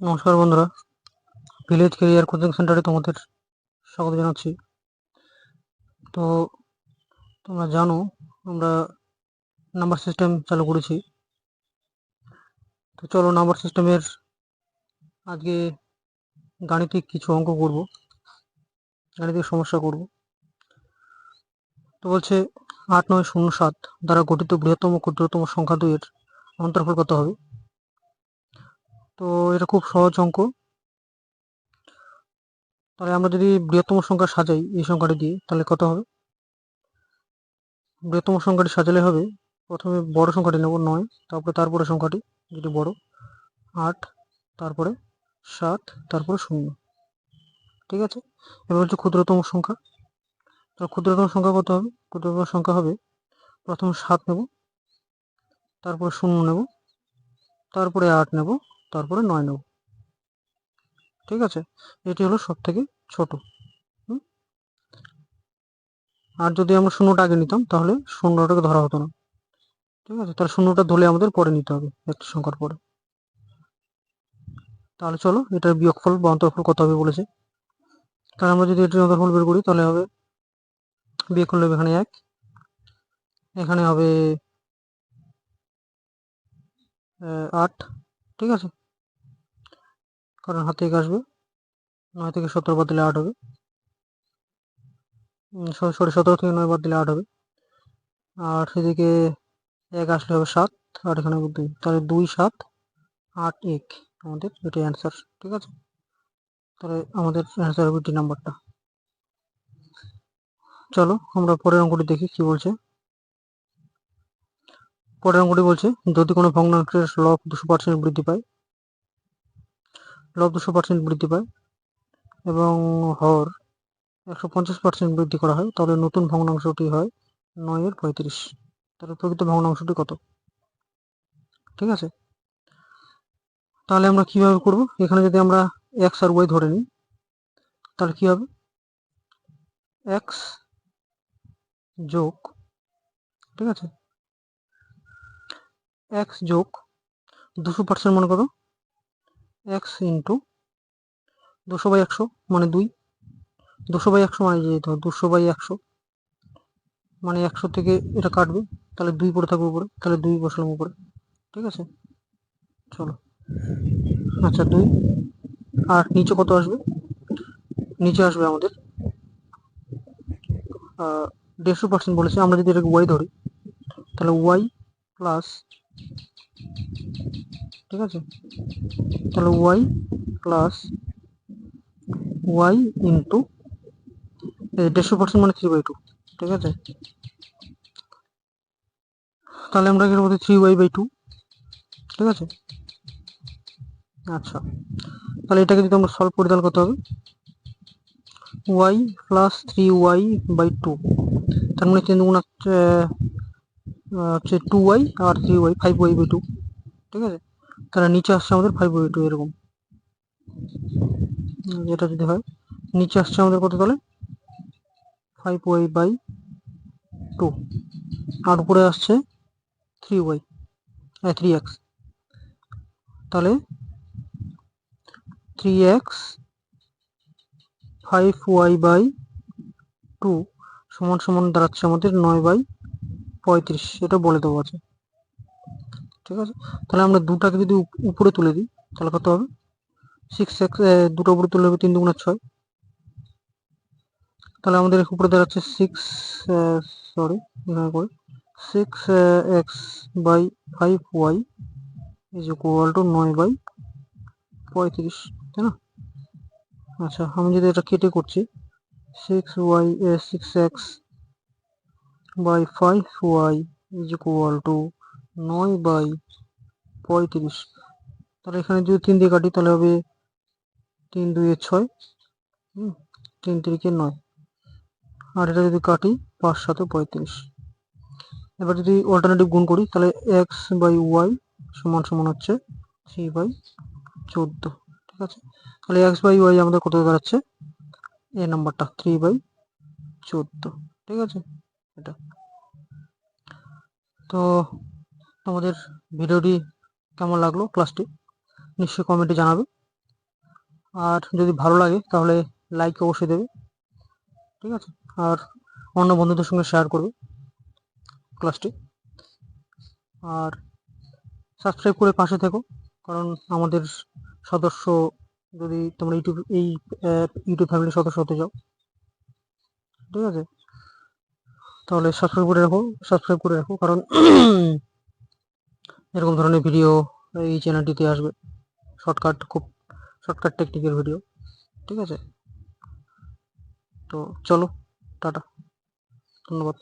নমস্কার বন্ধুরা। Village career coaching সেন্টারে তোমাদের স্বাগত জানাচ্ছি। তো তোমরা জানো, আমরা নাম্বার সিস্টেম চালু করেছি। তো চলো নাম্বার সিস্টেমের আজকে গাণিতিক কিছু অঙ্ক করব, গাণিতিক সমস্যা করব। তো বলছে আট নয় শূন্য সাত দ্বারা গঠিত বৃহত্তম ক্ষুদ্রতম সংখ্যা দুইয়ের অন্তর্ফল কত হবে। তো এটা খুব সহজ অঙ্ক। তাহলে আমরা যদি বৃহত্তম সংখ্যা সাজাই এই সংখ্যাটি দিয়ে, তাহলে কত হবে? বৃহত্তম সংখ্যাটি সাজালে হবে, প্রথমে বড় সংখ্যাটি নেব নয়, তারপরে তারপরে সংখ্যাটি যেটি বড়, আট, তারপরে সাত, তারপরে শূন্য। ঠিক আছে? এবার হচ্ছে ক্ষুদ্রতম সংখ্যা। তো ক্ষুদ্রতম সংখ্যা কত হবে? ক্ষুদ্রতম সংখ্যা হবে, প্রথমে সাত নেব, তারপরে শূন্য নেব, তারপরে আট নেব তারপরে নয় নেব। ঠিক আছে? এটি হলো সব থেকে ছোট? আর যদি আমরা শূন্যটা আগে নিতাম, তাহলে শূন্যটাকে ধরা হতো না। ঠিক আছে? তাহলে শূন্যটা ধরে আমাদের পরে নিতে হবে একটি সংখ্যার পরে। তাহলে চলো, এটার বিয়োগফল বা অন্তর্ফল কত হবে বলেছে। তাহলে আমরা যদি এটির অন্তর্ফল বের করি, তাহলে হবে বিয়োগ করলে হবে এখানে এক। এখানে হবে আট। ঠিক আছে? কারণ হাতে এক আসবে। নয় থেকে সতেরো বাদ দিলে আট হবে। সরি সতেরো থেকে নয় বাদ দিলে আট হবে। আর সেদিকে এক আসলে হবে সাত আর এখানে হবে দুই তাহলে দুই, সাত, আট, এক আমাদের এটি অ্যান্সার ঠিক আছে? তাহলে আমাদের অ্যান্সার হবে টি নাম্বারটা। চলো, আমরা পরের অঙ্কটি দেখি কি বলছে। অঙ্কটি বলছে, যদি কোনো ভগ্নাংশের লব দুশো পার্সেন্ট বৃদ্ধি পায় লব দুশো পার্সেন্ট বৃদ্ধি পায় এবং হর একশো পঞ্চাশ পার্সেন্ট বৃদ্ধি করা হয়, তাহলে নতুন ভগ্নাংশটি হয় নয়ের পঁয়ত্রিশ। তাহলে প্রকৃত ভগ্নাংশটি কত? ঠিক আছে? তাহলে আমরা কীভাবে করব? এখানে যদি আমরা এক্স আর ওয়াই ধরে নিই, তাহলে কি হবে? এক্স যোগ, ঠিক আছে? এক্স যোগ দুশো পার্সেন্ট মনে করো। এক্স ইন্টু দুশো বাই একশো মানে দুই। দুশো বাই একশো মানে যেতে হবে দুশো বাই একশো মানে একশো থেকে এটা কাটবে, তাহলে দুই পড়ে থাকবে উপরে, তাহলে দুই বসলাম উপরে, ঠিক আছে? চলো। আচ্ছা দুই। আর নিচে কত আসবে? নিচে আসবে আমাদের দেড়শো পার্সেন্ট বলেছে, আমরা যদি এটাকে ওয়াই ধরি, তাহলে ওয়াই প্লাস ঠিক আছে? তাহলে ওয়াই প্লাস ওয়াই ইন্টু দেড়শো পার্সেন্ট মানে থ্রি বাই টু ঠিক আছে? তাহলে আমরা কি করব থ্রি ওয়াই বাই টু ঠিক আছে? আচ্ছা তাহলে এটাকে যদি আমরা সলভ করি, তাহলে কত হবে? Y plus three y by two তার মানে তিন দুগুণ হচ্ছে two Y R three y five y by two ঠিক আছে? তাহলে নিচে আসছে আমাদের ফাইভ ওয়াই টু এরকম। যেটা যদি হয়, নিচে আসছে আমাদের কত তাহলে? ফাইভ ওয়াই বাই টু আর উপরে আসছে থ্রি ওয়াই থ্রি এক্স তাহলে three x five y by two সমান সমান দাঁড়াচ্ছে আমাদের নয় বাই পঁয়ত্রিশ, এটা বলে দেবো আছে ঠিক আছে? তাহলে আমরা দুটাকে যদি উপ- উপরে তুলে দিই, তাহলে কত হবে? সিক্স এক্স দুটো উপরে তুলে হবে তিন দুগুণা ছয়। তাহলে আমাদের উপরে দাঁড়াচ্ছে সিক্স সরি এখানে করে। Six x by five y is equal to নয় বাই পঁয়ত্রিশ, তাই না? আচ্ছা আমি যদি এটা কেটে করছি six y six x by five y is equal to নয় বাই পঁয়ত্রিশ। তাহলে এখানে যদি তিন দিয়ে কাটি, তাহলে হবে তিন দুইয়ে ছয় তিন তিরিকে নয়। আর এটা যদি কাটি, পাঁচ সাথে পঁয়ত্রিশ। এবার যদি অল্টারনেটিভ গুণ করি, তাহলে এক্স বাই ওয়াই সমান সমান হচ্ছে থ্রি বাই চোদ্দ, ঠিক আছে? তাহলে এক্স বাই ওয়াই আমাদের কত দাঁড়াচ্ছে? এ নাম্বারটা, থ্রি বাই চোদ্দ, ঠিক আছে? এটা। তো তোমাদের ভিডিওটি কেমন লাগল ক্লাসটি, নিশ্চয়ই কমেন্টে জানাবে। আর যদি ভালো লাগে তাহলে লাইক অবশ্যই দেবে, ঠিক আছে? আর অন্য বন্ধুদের সঙ্গে শেয়ার করবে ক্লাসটি। আর সাবস্ক্রাইব করে পাশে থেকো, কারণ আমাদের সদস্য যদি তোমরা ইউটিউব, এই ইউটিউব ফ্যামিলির সদস্য হতে চাও, ঠিক আছে? তাহলে সাবস্ক্রাইব করে রাখো সাবস্ক্রাইব করে রাখো, কারণ এরকম ধরনের ভিডিও এই চ্যানেলটিতে আসবে। শর্টকাট খুব শর্টকাট টেকনিকের ভিডিও ঠিক আছে? তো চলো, টাটা, ধন্যবাদ।